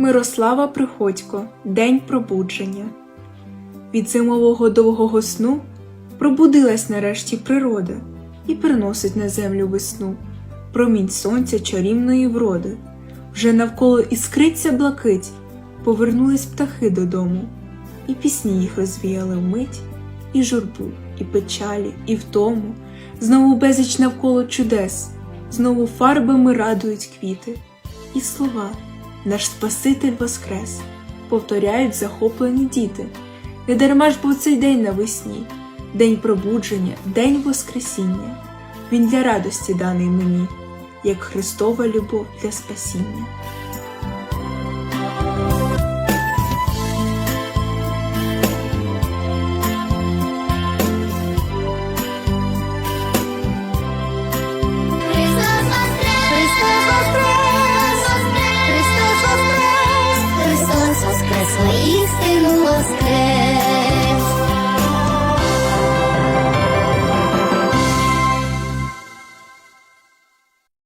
Мирослава Приходько День пробудження. Від зимового довгого сну пробудилась нарешті природа і приносить на землю весну, промінь сонця чарівної вроди. Вже навколо іскриться блакить, повернулись птахи додому, і пісні їх розвіяли вмить, і журбу, і печалі, і втому, знову безліч навколо чудес, знову фарбами радують квіти, і слова, наш Спаситель воскрес, повторяють захоплені діти. Не дарма ж був цей день навесні, день пробудження, день Воскресіння. Він для радості даний мені, як Христова любов для спасіння.